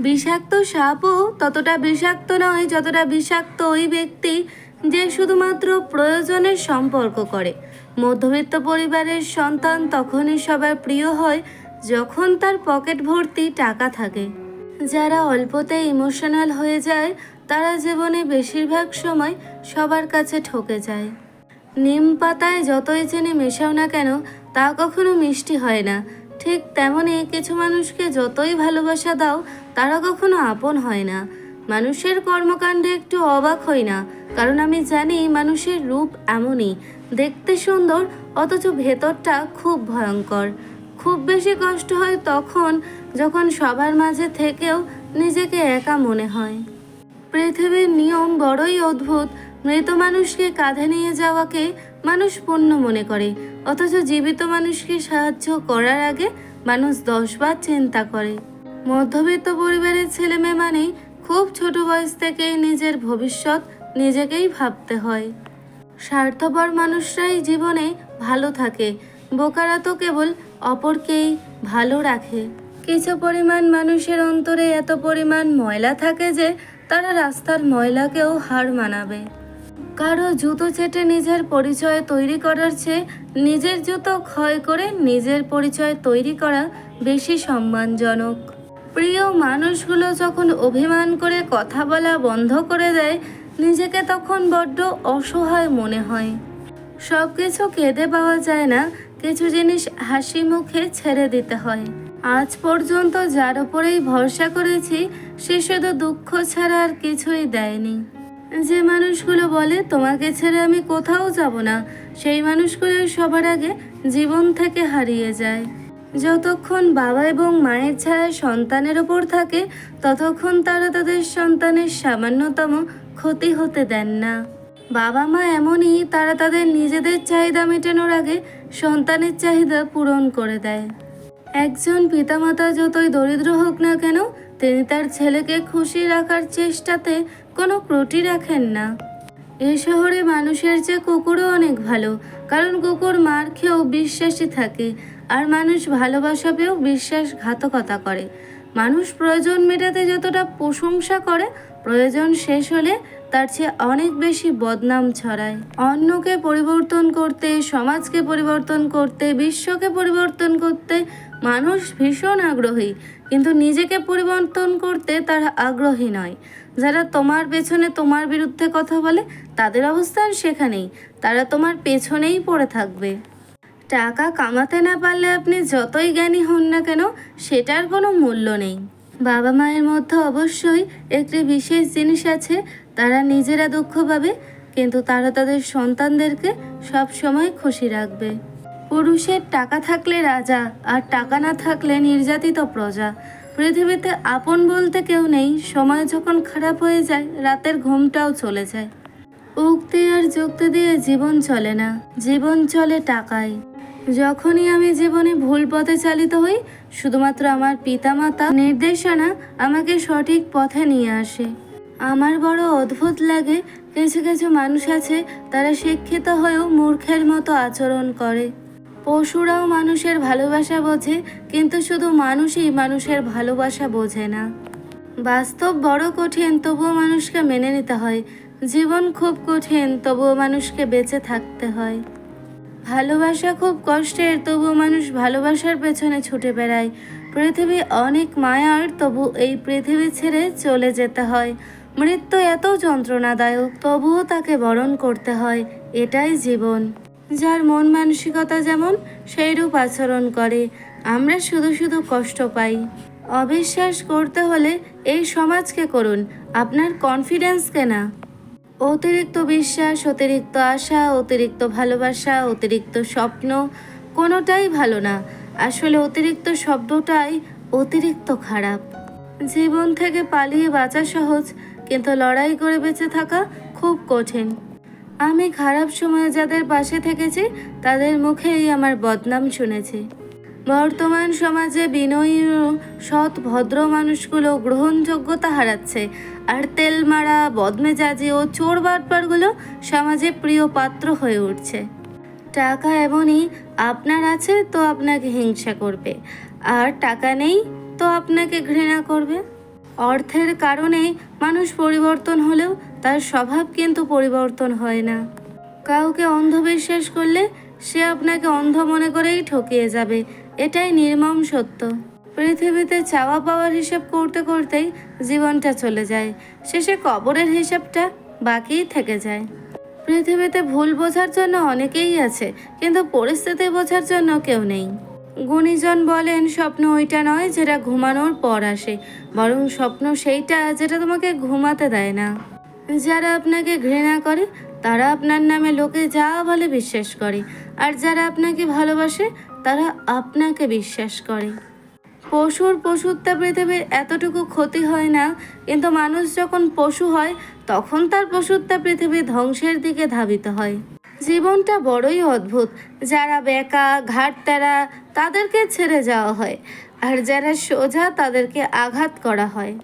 বিষাক্ত সাপও ততটা বিষাক্ত নয়, যতটা বিষাক্ত ওই ব্যক্তি যে শুধুমাত্র প্রয়োজনের সম্পর্ক করে। মধ্যবিত্ত পরিবারের সন্তান তখনই সবার প্রিয় হয় যখন তার পকেট ভর্তি টাকা থাকে। যারা অল্পতে ইমোশনাল হয়ে যায়, তারা জীবনে বেশিরভাগ সময় সবার কাছে ঠকে যায়। নিম পাতায় যতই চেনে মেশাও না কেন, তা কখনো মিষ্টি হয় না। ঠিক তেমনই কিছু মানুষকে যতই ভালোবাসা দাও, তারা কখনো আপন হয় না। মানুষের কর্মকাণ্ডে একটু অবাক হই না, কারণ আমি জানি মানুষের রূপ এমনই। দেখতে সুন্দর, অথচ ভেতরটা খুব ভয়ঙ্কর। খুব বেশি কষ্ট হয় তখন, যখন সবার মাঝে থেকেও নিজেকে একা মনে হয়। পৃথিবীর নিয়ম বড়ই অদ্ভুত। মৃত মানুষকে কাঁধে নিয়ে যাওয়াকে মানুষ পুণ্য মনে করে। অথচ জীবিত মানুষকে সাহায্য করার আগে মানুষ দশবার চিন্তা করে। মধ্যবিত্ত পরিবারের ছেলে মেয়ে মানেই খুব ছোট বয়স থেকেই নিজের ভবিষ্যৎ নিজেকেই ভাবতে হয়। স্বার্থপর মানুষরাই জীবনে ভালো থাকে, বোকারা তো কেবল অপরকেই ভালো রাখে। কিছু পরিমাণ মানুষের অন্তরে এত পরিমাণ ময়লা থাকে যে তারা রাস্তার ময়লাকেও হার মানাবে। কারও জুতো চেটে নিজের পরিচয় তৈরি করার চেয়ে নিজের জুতো ক্ষয় করে নিজের পরিচয় তৈরি করা বেশি সম্মানজনক। প্রিয় মানুষগুলো যখন অভিমান করে কথা বলা বন্ধ করে দেয়, নিজেকে তখন বড্ড অসহায় মনে হয়। সব কিছু কেঁদে পাওয়া যায় না, কিছু জিনিস হাসি মুখে ছেড়ে দিতে হয়। আজ পর্যন্ত যার উপরেই ভরসা করেছি, সে শুধু দুঃখ ছাড়া আর কিছুই দেয়নি। যে মানুষগুলো বলে, তোমাকে ছেড়ে আমি কোথাও যাব না, সেই মানুষগুলো সবার আগে জীবন থেকে হারিয়ে যায়। যতক্ষণ বাবা এবং মায়ের ছায়া সন্তানের ওপর থাকে, ততক্ষণ তারা তাদের সন্তানের সামান্যতম ক্ষতি হতে দেন না। বাবা মা এমনই, তারা তাদের নিজেদের চাহিদা মেটানোর আগে সন্তানের চাহিদা পূরণ করে দেয়। একজন পিতামাতা যতই দরিদ্র হোক না কেন তিনি তার ছেলেকে খুশি রাখার চেষ্টাতে কোনো ত্রুটি রাখেন না। এ শহরে মানুষের চেয়ে কুকুরও অনেক ভালো, কারণ কুকুর মার খেয়েও বিশ্বাসী থাকে, আর মানুষ ভালোবাসা পেয়েও বিশ্বাসঘাতকতা করে। মানুষ প্রয়োজন মেটাতে যতটা প্রশংসা করে, প্রয়োজন শেষ হলে তার চেয়ে অনেক বেশি বদনাম ছড়ায়। অন্যকে পরিবর্তন করতে, সমাজকে পরিবর্তন করতে, বিশ্বকে পরিবর্তন করতে মানুষ ভীষণ আগ্রহী। কিন্তু নিজেকে পরিবর্তন করতে তারা আগ্রহী নয়। যারা তোমার পেছনে তোমার বিরুদ্ধে কথা বলে, তাদের অবস্থান সেখানেই। তারা তোমার পেছনেই পড়ে থাকবে। টাকা কামাতে না পারলে আপনি যতই জ্ঞানী হন না কেন, সেটার কোনো মূল্য নেই। বাবা মায়ের মধ্যে অবশ্যই একটি বিশেষ জিনিস আছে, তারা নিজেরা দুঃখ পাবে, কিন্তু তারা তাদের সন্তানদেরকে সব সময় খুশি রাখবে। পুরুষের টাকা থাকলে রাজা, আর টাকা না থাকলে নির্যাতিত প্রজা। পৃথিবীতে আপন বলতে কেউ নেই, সময় যখন খারাপ হয়ে যায়, রাতের ঘুমটাও চলে যায়। উক্তি আর যুক্তি দিয়ে জীবন চলে না, জীবন চলে টাকায়। যখনই আমি জীবনে ভুল পথে চালিত হই, শুধুমাত্র আমার পিতামাতা নির্দেশনা আমাকে সঠিক পথে নিয়ে আসে। আমার বড় অদ্ভুত লাগে, কিছু কিছু মানুষ আছে, তারা শিক্ষিত হয়েও মূর্খের মতো আচরণ করে। পশুরাও মানুষের ভালোবাসা বোঝে, কিন্তু শুধু মানুষই মানুষের ভালোবাসা বোঝে না। বাস্তব বড় কঠিন, তবুও মানুষকে মেনে নিতে হয়। জীবন খুব কঠিন, তবুও মানুষকে বেঁচে থাকতে হয়। ভালোবাসা খুব কষ্টের তবু মানুষ ভালোবাসার পেছনে ছুটে বেড়ায়। পৃথিবী অনেক মায়ার, তবু এই পৃথিবী ছেড়ে চলে যেতে হয়। মৃত্যু এত যন্ত্রণাদায়ক, তবুও তাকে বরণ করতে হয়। এটাই জীবন। যার মন মানসিকতা যেমন, সেইরূপ আচরণ করে। আমরা শুধু শুধু কষ্ট পাই। অবিশ্বাস করতে হলে এই সমাজকে করুন। আপনার কনফিডেন্সকে না অতিরিক্ত বিশ্বাস, অতিরিক্ত আশা, অতিরিক্ত ভালোবাসা, অতিরিক্ত স্বপ্ন, কোনোটাই ভালো না। আসলে অতিরিক্ত শব্দটাই অতিরিক্ত খারাপ। জীবন থেকে পালিয়ে বাঁচা সহজ, কিন্তু লড়াই করে বেঁচে থাকা খুব কঠিন। আমি খারাপ সময়ে যাদের পাশে থেকেছি, তাদের মুখেই আমার বদনাম শুনেছি। বর্তমান সমাজে বিনয়ী সৎ ভদ্র মানুষগুলো গ্রহণযোগ্যতা হারাচ্ছে। আর তেল মারা, বদমেজাজি ও চোর বাটপারগুলো সমাজে প্রিয় পাত্র হয়ে উঠছে। টাকা এমনই আপনার আছে তো আপনাকে হিংসা করবে। আর টাকা নেই তো আপনাকে ঘৃণা করবে। অর্থের কারণে মানুষ পরিবর্তন হলেও তার স্বভাব কিন্তু পরিবর্তন হয় না। কাউকে অন্ধ বিশ্বাস করলে সে আপনাকে অন্ধ মনে করেই ঠকিয়ে যাবে। এটাই নির্মম সত্য। পৃথিবীতে চাওয়া পাওয়ার হিসাব করতে করতেই জীবনটা চলে যায়। শেষে কবরের হিসাবটা বাকিই থেকে যায়। পৃথিবীতে ভুল বোঝার জন্য অনেকেই আছে, কিন্তু পরিস্থিতি বোঝার জন্য কেউ নেই। গুণীজন বলেন, স্বপ্ন ওইটা নয় যেটা ঘুমানোর পর আসে, বরং স্বপ্ন সেইটা যেটা তোমাকে ঘুমাতে দেয় না। যারা আপনাকে ঘৃণা করে, তারা আপনার নামে লোকে যা বলে বিশ্বাস করে, আর যারা আপনাকে ভালোবাসে তারা আপনাকে বিশ্বাস করে। পশুর পশুত্বা পৃথিবীর এতটুকু ক্ষতি হয় না, কিন্তু মানুষ যখন পশু হয়, তখন তার পশুত্বা পৃথিবী ধ্বংসের দিকে ধাবিত হয়। জীবনটা বড়ই অদ্ভুত। যারা বেকা, ঘাটতারা, তাদেরকে ছেড়ে যাওয়া হয়, আর যারা সোজা, তাদেরকে আঘাত করা হয়।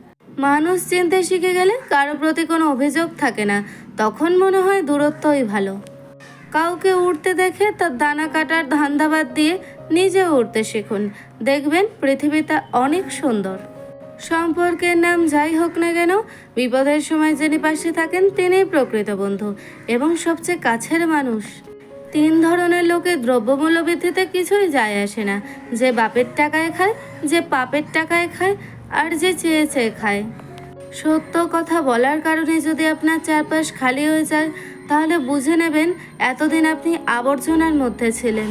মানুষ চিনতে শিখে গেলে কারও প্রতি কোনো অভিযোগ থাকে না, তখন মনে হয় দূরত্বই ভালো। কাউকে উড়তে দেখে তার দানা কাটার ধান্দাবাদ দিয়ে নিজে উড়তে শিখুন। দেখবেন পৃথিবীটা অনেক সুন্দর। সম্পর্কের নাম যাই হোক না কেন, বিপদের সময় যিনি পাশে থাকেন তিনিই প্রকৃত বন্ধু এবং সবচেয়ে কাছের মানুষ। তিন ধরনের লোকে দ্রব্যমূল্য বৃদ্ধিতে কিছুই যায় আসে না। যে বাপের টাকায় খায়, যে পাপের টাকায় খায়, আর যে চেয়ে চেয়ে খায়। সত্য কথা বলার কারণে যদি আপনার চারপাশ খালি হয়ে যায় তাহলে বুঝে নেবেন এতদিন আপনি আবর্জনার মধ্যে ছিলেন।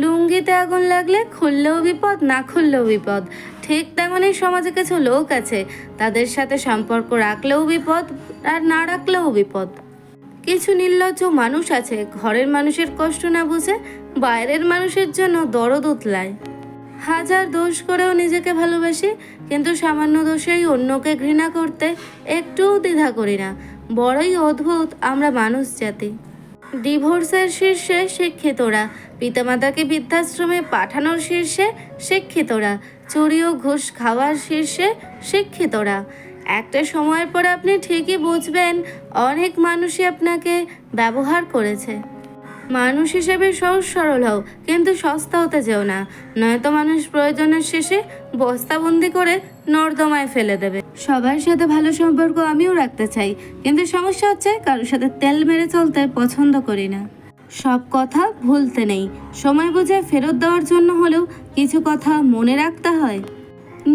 লুঙ্গিতে আগুন লাগলে খুললেও বিপদ, না খুললেও বিপদ। ঠিক তেমনই সমাজে কিছু লোক আছে, তাদের সাথে সম্পর্ক রাখলেও বিপদ আর না রাখলেও বিপদ। কিছু নির্লজ্জ মানুষ আছে, ঘরের মানুষের কষ্ট না বুঝে বাইরের মানুষের জন্য দরদ উতলায়। হাজার দোষ করেও নিজেকে ভালোবাসি, কিন্তু সামান্য দোষেই অন্যকে ঘৃণা করতে একটুও দ্বিধা করি না। বড়ই অদ্ভুত আমরা মানুষ জাতি। ডিভোর্সের শীর্ষে শিক্ষিতরা পিতামাতাকে বৃদ্ধাশ্রমে পাঠানোর শীর্ষে শিক্ষিতরা চুরি ও ঘুষ খাওয়ার শীর্ষে শিক্ষিতরা একটা সময়ের পর আপনি ঠিকই বুঝবেন, অনেক মানুষই আপনাকে ব্যবহার করেছে। মানুষ হিসেবে সহজ সরল হও, কিন্তু সস্তা হতে যেও না। নয়তো মানুষ প্রয়োজনের শেষে বস্তাবন্দি করে নর্দমায় ফেলে দেবে। সবার সাথে ভালো সম্পর্ক আমিও রাখতে চাই, কিন্তু সমস্যা হচ্ছে কারোর সাথে তেল মেরে চলতে পছন্দ করি না। সব কথা ভুলতে নেই, সময় বুঝে ফেরত দেওয়ার জন্য হলেও কিছু কথা মনে রাখতে হয়।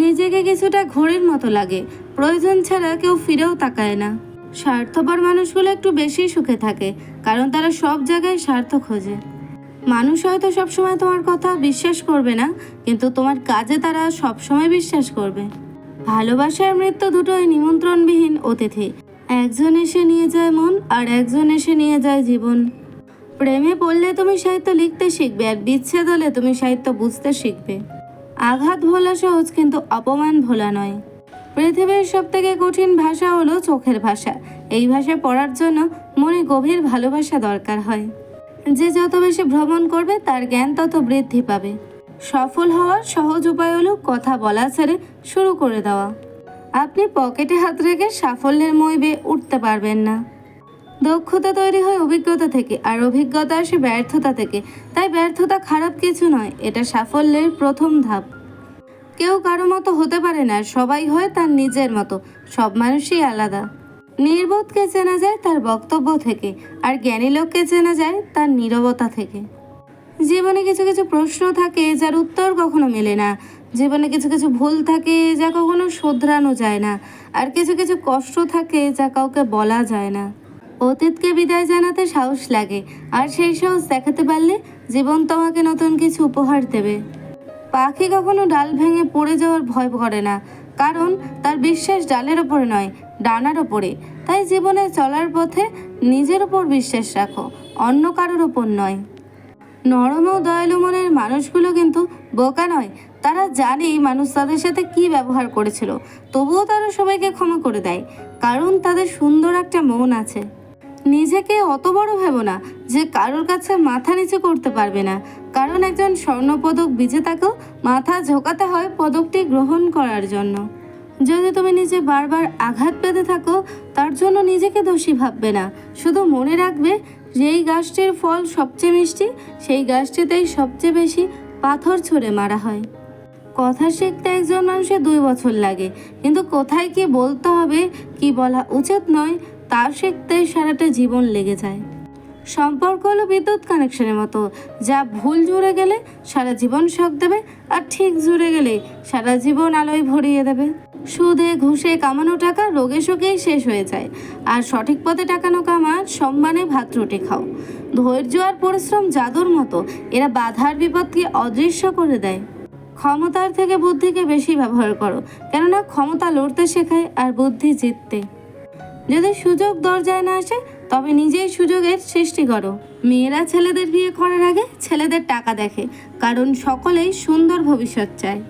নিজেকে কিছুটা ঘোরের মতো লাগে, প্রয়োজন ছাড়া কেউ ফিরেও তাকায় না। স্বার্থপর মানুষগুলো একটু বেশি সুখে থাকে, কারণ তারা সব জায়গায় স্বার্থ খোঁজে। মানুষ হয়তো সবসময় তোমার কথা বিশ্বাস করবে না, কিন্তু তোমার কাজে তারা সবসময় বিশ্বাস করবে। ভালোবাসার মৃত্যু দুটোই নিমন্ত্রণবিহীন অতিথি। একজন এসে নিয়ে যায় মন, আর একজন এসে নিয়ে যায় জীবন। প্রেমে পড়লে তুমি সাহিত্য লিখতে শিখবে, আর বিচ্ছেদ হলে তুমি সাহিত্য বুঝতে শিখবে। আঘাত ভোলা সহজ, কিন্তু অপমান ভোলা নয়। পৃথিবীর সব থেকে কঠিন ভাষা হলো চোখের ভাষা। এই ভাষা পড়ার জন্য মনে গভীর ভালোবাসা দরকার হয়। যে যত বেশি ভ্রমণ করবে, তার জ্ঞান তত বৃদ্ধি পাবে। সফল হওয়ার সহজ উপায় হলো কথা বলা ছেড়ে শুরু করে দেওয়া। আপনি পকেটে হাত রেখে সাফল্যের মই বেয়ে উঠতে পারবেন না। দক্ষতা তৈরি হয় অভিজ্ঞতা থেকে, আর অভিজ্ঞতা আসে ব্যর্থতা থেকে। তাই ব্যর্থতা খারাপ কিছু নয়, এটা সাফল্যের প্রথম ধাপ। কেউ কারও মতো হতে পারে না, সবাই হয় তার নিজের মতো, সব মানুষই আলাদা। নির্বোধকে চেনা যায় তার বক্তব্য থেকে, আর জ্ঞানী লোককে চেনা যায় তার নীরবতা থেকে। জীবনে কিছু কিছু প্রশ্ন থাকে যার উত্তর কখনো মেলে না। জীবনে কিছু কিছু ভুল থাকে যা কখনো শোধরানো যায় না, আর কিছু কিছু কষ্ট থাকে যা কাউকে বলা যায় না। অতীতকে বিদায় জানাতে সাহস লাগে, আর সেই সাহস দেখাতে পারলে জীবন তোমাকে নতুন কিছু উপহার দেবে। পাখি কখনো ডাল ভেঙে পড়ে যাওয়ার ভয় করে না, কারণ তার বিশ্বাস ডালের ওপরে নয়, ডানার ওপরে। তাই জীবনে চলার পথে নিজের ওপর বিশ্বাস রাখো, অন্য কারোর ওপর নয়। নরম ও দয়ালু মনের মানুষগুলো কিন্তু বোকা নয়। তারা জানে মানুষ তাদের সাথে কি ব্যবহার করেছিল, তবুও তারা সবাইকে ক্ষমা করে দেয়, কারণ তাদের সুন্দর একটা মন আছে। নিজেকে অত বড় ভেবো না যে কারোর কাছে মাথা নিচে করতে পারবে না। কারণ একজন স্বর্ণপদক বিজেতাকেও মাথা ঝোঁকাতে হয় পদকটি গ্রহণ করার জন্য। যদি তুমি নিজে বারবার আঘাত পেতে থাকো, তার জন্য নিজেকে দোষী ভাববে না। শুধু মনে রাখবে যেই গাছটির ফল সবচেয়ে মিষ্টি, সেই গাছটিতেই সবচেয়ে বেশি পাথর ছুঁড়ে মারা হয়। কথা শিখতে একজন মানুষের দুই বছর লাগে। কিন্তু কোথায় কি বলতে হবে, কি বলা উচিত নয় তা শিখতে সারাটা জীবন লেগে যায়। সম্পর্ক হলো বিদ্যুৎ কানেকশনের মতো। যা ভুল জুড়ে গেলে সারা জীবন শখ দেবে আর ঠিক জুড়ে গেলে সারা জীবন আলোয় ভরিয়ে দেবে। সুদে ঘুষে কামানো টাকা রোগে শোকেই শেষ হয়ে যায়। আর সঠিক পথে টাকানো কামা সম্মানে ভাত রুটি খাও। ধৈর্য আর পরিশ্রম জাদুর মতো, এরা বাধার বিপদকে অদৃশ্য করে দেয়। ক্ষমতার থেকে বুদ্ধিকে বেশি ব্যবহার করো, কেননা ক্ষমতা লড়তে শেখায় আর বুদ্ধি জিততে। যদি সুযোগ দরজায় না আসে, তবে নিজেই সুযোগের সৃষ্টি করো। মেয়েরা ছেলেদের বিয়ে করার আগে ছেলেদের টাকা দেখে, কারণ সকলেই সুন্দর ভবিষ্যৎ চায়।